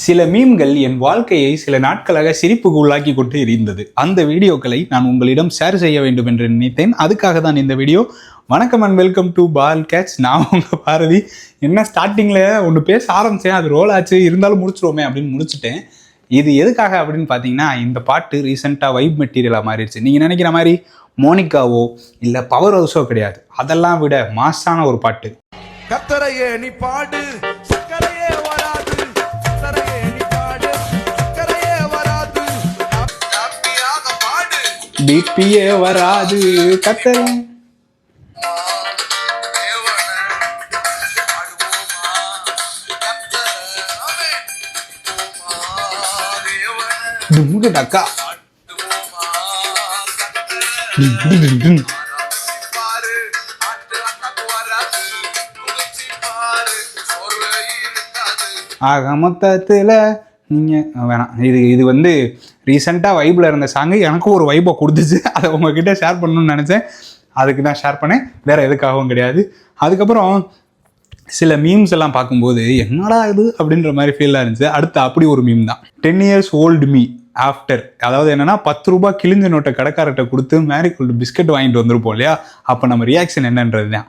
சில மீம்கள் என் வாழ்க்கையை சில நாட்களாக சிரிப்புக்கு உள்ளாக்கி கொண்டு இருந்தது. அந்த வீடியோக்களை நான் உங்களிடம் ஷேர் செய்ய வேண்டும் என்று நினைத்தேன். அதுக்காக தான் இந்த வீடியோ. வணக்கம் and welcome to ball catch நான் உங்கள் பாரதி. என்ன ஸ்டார்டிங்கில் ஒன்று பேச ஆரம்பித்தேன் அது ரோல் ஆச்சு. இருந்தாலும் முடிச்சிருவோமே அப்படின்னு முடிச்சிட்டேன். இது எதுக்காக அப்படின்னு பார்த்தீங்கன்னா இந்த பாட்டு ரீசெண்டாக வைப் மெட்டீரியலாக மாறிடுச்சு. நீங்கள் நினைக்கிற மாதிரி மோனிகாவோ இல்லை பவர் ஹவுஸோ கிடையாது. அதெல்லாம் விட மாஸ்டான ஒரு பாட்டு. கத்தரையே நீ பாடு. வராது உதிச்சி பாரு டக்கா ஆக நீங்கள் வேணாம். இது இது வந்து ரீசெண்டாக வைப்பில் இருந்த சாங்கு எனக்கும் ஒரு வைப்பை கொடுத்துச்சு. அதை உங்ககிட்ட ஷேர் பண்ணணும்னு நினச்சேன். அதுக்கு தான் ஷேர் பண்ணேன். வேறு எதுக்காகவும் கிடையாது. அதுக்கப்புறம் சில மீம்ஸ் எல்லாம் பார்க்கும்போது என்னடா இது? அப்படின்ற மாதிரி ஃபீலாக இருந்துச்சு. அடுத்து அப்படி ஒரு மீம் தான். Ten years old me after அதாவது என்னன்னா பத்து ரூபாய் கிழிஞ்ச நோட்டை கடைக்காரர்கிட்ட கொடுத்து மேரிகோல்டு பிஸ்கட் வாங்கிட்டு வந்திருப்போம் இல்லையா? அப்போ நம்ம ரியாக்ஷன் என்னன்றது தான்.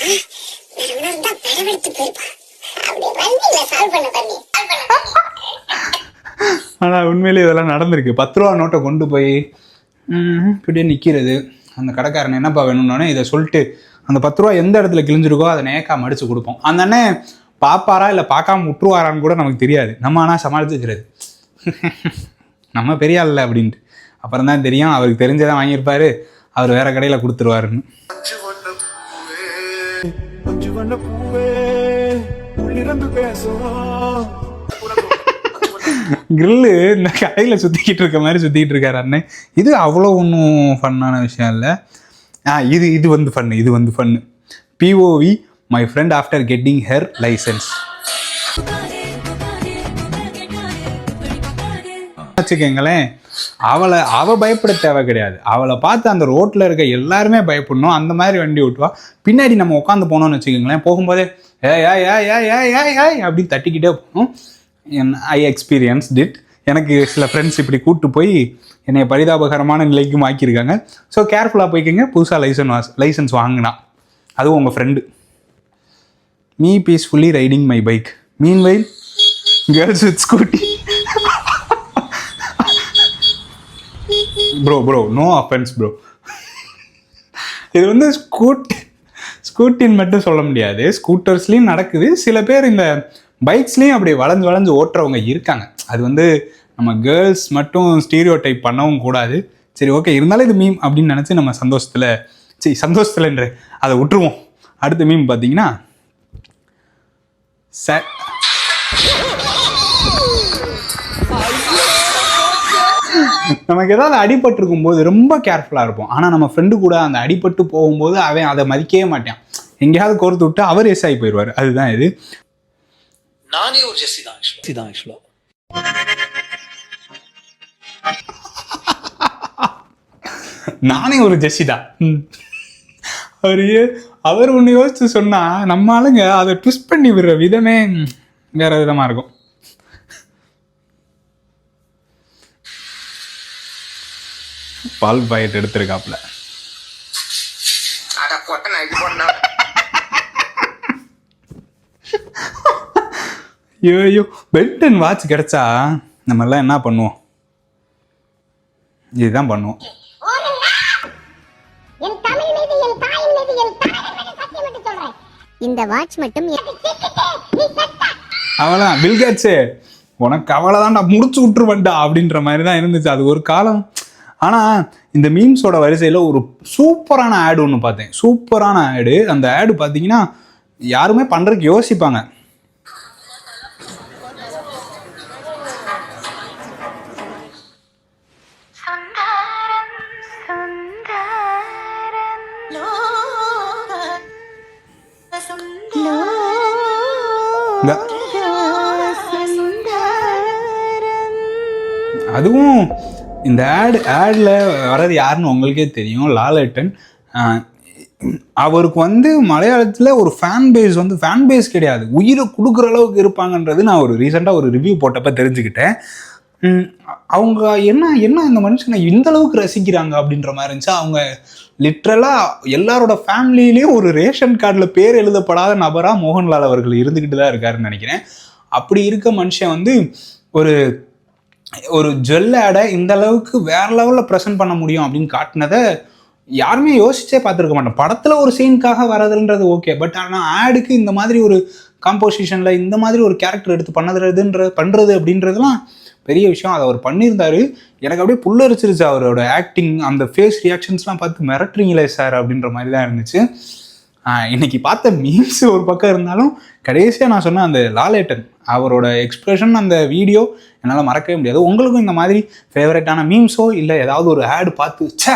பரவெடுத்து போயிருப்பா. வண்டியில சால்வ் பண்ண பண்ணி. ஆனால் உண்மையிலே இதெல்லாம் நடந்திருக்கு. பத்து ரூபா நோட்டை கொண்டு போய் இப்படியே நிற்கிறது அந்த கடைக்காரன் என்னப்பா வேணும்னோடனே இதை சொல்லிட்டு அந்த பத்து ரூபா எந்த இடத்துல கிழிஞ்சிருக்கோ அதை நேக்கா மடிச்சு கொடுப்போம். அந்த அண்ணன் பார்ப்பாரா இல்லை பார்க்காம விட்டுருவாரான்னு கூட நமக்கு தெரியாது. நம்ம ஆனால் சமாளிச்சுக்கிறது நம்ம பெரிய ஆள் அப்படின்ட்டு. அப்புறம் தான் தெரியும். அவருக்கு தெரிஞ்சதான் வாங்கியிருப்பாரு. அவர் வேற கடையில் கொடுத்துருவாருன்னு. அஞ்சு வண்ண பூவே உள்ளிரம்பு பேசும் கிரில்லு இந்த கடையில் சுற்றிக்கிட்டு இருக்க மாதிரி சுற்றிக்கிட்டு இருக்காரு அண்ணன் இது அவ்வளோ ஒன்றும் ஃபன்னான விஷயம் இல்லை. ஆ இது இது வந்து ஃபன்னு இது வந்து fun POV my friend after getting her license வச்சுக்கோங்களேன். அவளை அவள் பயப்பட தேவை கிடையாது. அவளை பார்த்து அந்த ரோட்டில் இருக்க எல்லாருமே பயப்படணும். அந்த மாதிரி வண்டி ஓட்டுவா. பின்னாடி நம்ம உட்காந்து போனோம்னு வச்சுக்கோங்களேன். போகும்போதே ஏ ஏ ஏ ஏ ஏ ஏ ஏ அப்படின்னு தட்டிக்கிட்டே போகணும் ஐ எக்ஸ்பீரியன்ஸ் டிட் எனக்கு சில ஃப்ரெண்ட்ஸ் இப்படி கூப்பிட்டு போய் என்னை பரிதாபகரமான நிலைக்கும் ஆக்கியிருக்காங்க ஸோ கேர்ஃபுல்லாக போய்க்கோங்க. புதுசாக லைசன்ஸ் லைசன்ஸ் வாங்கினா. அதுவும் உங்கள் friend me peacefully riding my bike meanwhile girls with Scooty bro bro no offense bro இது வந்து ஸ்கூட் ஸ்கூட்டின்னு மட்டும் சொல்ல முடியாது. ஸ்கூட்டர்ஸ்லேயும் நடக்குது. சில பேர் இந்த பைக்ஸ்லேயும் அப்படி வளைஞ்சு வளைஞ்சு ஓட்டுறவங்க இருக்காங்க. அது வந்து நம்ம கேர்ள்ஸ் மட்டும் ஸ்டீரியோ டைப் பண்ணவும் கூடாது. சரி ஓகே இருந்தாலும் இது மீம் அப்படின்னு நினச்சி நம்ம சந்தோஷத்தில் சரி சந்தோஷத்துலன்ற அதை விட்டுருவோம். அடுத்த மீம் பார்த்தீங்கன்னா ச நமக்கு ஏதாவது அடிபட்டிருக்கும் போது ரொம்ப கேர்ஃபுல்லாக இருப்போம். ஆனால் நம்ம ஃப்ரெண்டு கூட அந்த அடிபட்டு போகும்போது அவன் அதை மதிக்கவே மாட்டான். எங்கேயாவது கோர்த்து விட்டு அவர் எஸ் ஆகி போயிடுவார். அதுதான் இது. நானே ஒரு ஜெஸ்ஸி தான் ஜெஸ்ஸி தான் ஆக்சுவலா நானே ஒரு ஜெஸ்ஸிடா அவர் அவர் ஒன்று யோசிச்சு சொன்னா நம்ம ஆளுங்க அதை ட்விஸ்ட் பண்ணி விடுற விதமே வேற விதமா இருக்கும். பால் பாக்கெட் எடுத்திருக்காப்ல. ஐயோ பெல்ட் அண்ட் வாட்ச் கிடைச்சா நம்ம எல்லாம் என்ன பண்ணுவோம்? இதுதான் பண்ணுவோம். இந்த வாட்ச் மட்டும் அவளாம் பில்கேட்ஸு உனக்கு அவளைதான்டா முடிச்சு விட்டுருவன்டா அப்படின்ற மாதிரி தான் இருந்துச்சு. அது ஒரு காலம் ஆனால் இந்த மீம்ஸோட வரிசையில் ஒரு சூப்பரான ஆடு ஒன்று பார்த்தேன். சூப்பரான ஆடு அந்த ஆடு பார்த்தீங்கன்னா யாருமே பண்ணுறதுக்கு யோசிப்பாங்க. அதுவும் இந்த ஆடு ஆடில் வர்றது யாருன்னு உங்களுக்கே தெரியும். லாலட்டன் அவருக்கு வந்து மலையாளத்தில் ஒரு ஃபேன் பேஸ் வந்து ஃபேன் பேஸ் கிடையாது. உயிரை கொடுக்குற அளவுக்கு இருப்பாங்கன்றது நான் ஒரு ரீசெண்டாக ஒரு ரிவ்யூ போட்டப்போ தெரிஞ்சுக்கிட்டேன். அவங்க என்ன என்ன இந்த மனுஷனை இந்த அளவுக்கு ரசிக்கிறாங்க அப்படின்ற மாதிரி இருந்துச்சு. அவங்க லிட்ரலாக எல்லாரோட ஃபேமிலியிலையும் ஒரு ரேஷன் கார்டில் பேர் எழுதப்படாத நபராக மோகன்லால் அவர்கள் இருந்துக்கிட்டு தான் இருக்காருன்னு நினைக்கிறேன். அப்படி இருக்க மனுஷன் வந்து ஒரு ஒரு ஜுவல் ஆடை இந்த அளவுக்கு வேற லெவலில் ப்ரெசென்ட் பண்ண முடியும் அப்படின்னு காட்டினதை யாருமே யோசிச்சே பார்த்துருக்க மாட்டோம். படத்தில் ஒரு சீனுக்காக வரதுன்றது ஓகே பட் ஆனால் ஆடுக்கு இந்த மாதிரி ஒரு காம்போசிஷனில் இந்த மாதிரி ஒரு கேரக்டர் எடுத்து பண்ணதுன்ற பண்ணுறது அப்படின்றதுலாம் பெரிய விஷயம். அதை அவர் பண்ணியிருந்தாரு. எனக்கு அப்படியே புல்லரிச்சிருச்சு அவரோட ஆக்டிங் அந்த ஃபேஸ் ரியாக்ஷன்ஸ்லாம் பார்த்து மிரட்டுறீங்களே சார் அப்படின்ற மாதிரி தான் இருந்துச்சு. இன்னைக்கு பார்த்த மீம்ஸ் ஒரு பக்கம் இருந்தாலும் கடைசியாக நான் சொன்ன அந்த லாலேட்டன் அவரோட எக்ஸ்பிரஷன் அந்த வீடியோ என்னால் மறக்கவே முடியாது. உங்களுக்கும் இந்த மாதிரி ஃபேவரட்டான மீம்ஸோ இல்லை ஏதாவது ஒரு ஆடு பார்த்து ச்சே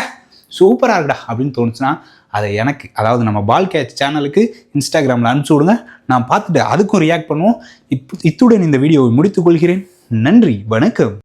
சூப்பராக இருக்குடா அப்படின்னு தோணுச்சுன்னா அதை எனக்கு அதாவது நம்ம பால் கேட்ச் சேனலுக்கு இன்ஸ்டாகிராமில் அனுப்பிச்சி விடுங்க நான் பார்த்துட்டு அதுக்கும் ரியாக்ட் பண்ணுவோம். இப் இத்துடன் இந்த வீடியோவை முடித்துக் கொள்கிறேன். நன்றி வணக்கம்.